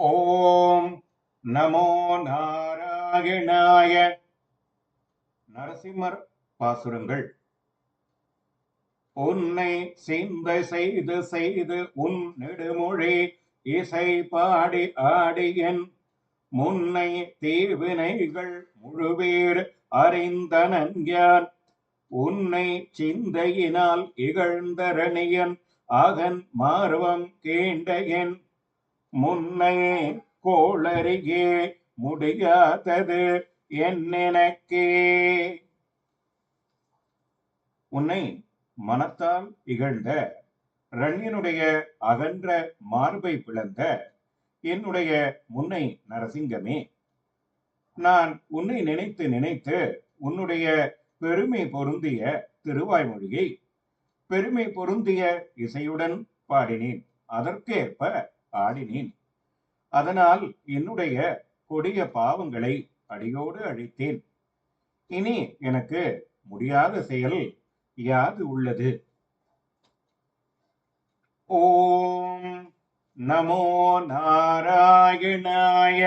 ஓம் நமோ நாராயணாய நரசிம்மர் பாசுரங்கள். உன்னை சிந்த செய்து செய்து உன் நெடுமொழி இசை பாடி ஆடியன் முன்னை தீவினைகள் முழுவேர் அறிந்தனன் யான் உன்னை சிந்தையினால் இகழ்ந்தரணியன் அகன் மார்வம் கேண்டையன் முன்னை கோளருகே முடியாதது என்னெனக்கே. உன்னை மனத்தால் இகழ்ந்த ரண்யனுடைய அகன்ற மார்பை பிளந்த என்னுடைய முன்னை நரசிங்கமே நான் உன்னை நினைத்து நினைத்து உன்னுடைய பெருமை பொருந்திய திருவாய்மொழியை பெருமை பொருந்திய இசையுடன் பாடினேன். அதற்கேற்ப ஆடினேன் அதனால் என்னுடைய கொடிய பாவங்களை அடியோடு அழித்தேன். இனி எனக்கு முடியாத செயல் யாது உள்ளது? ஓம் நமோ நாராயணாய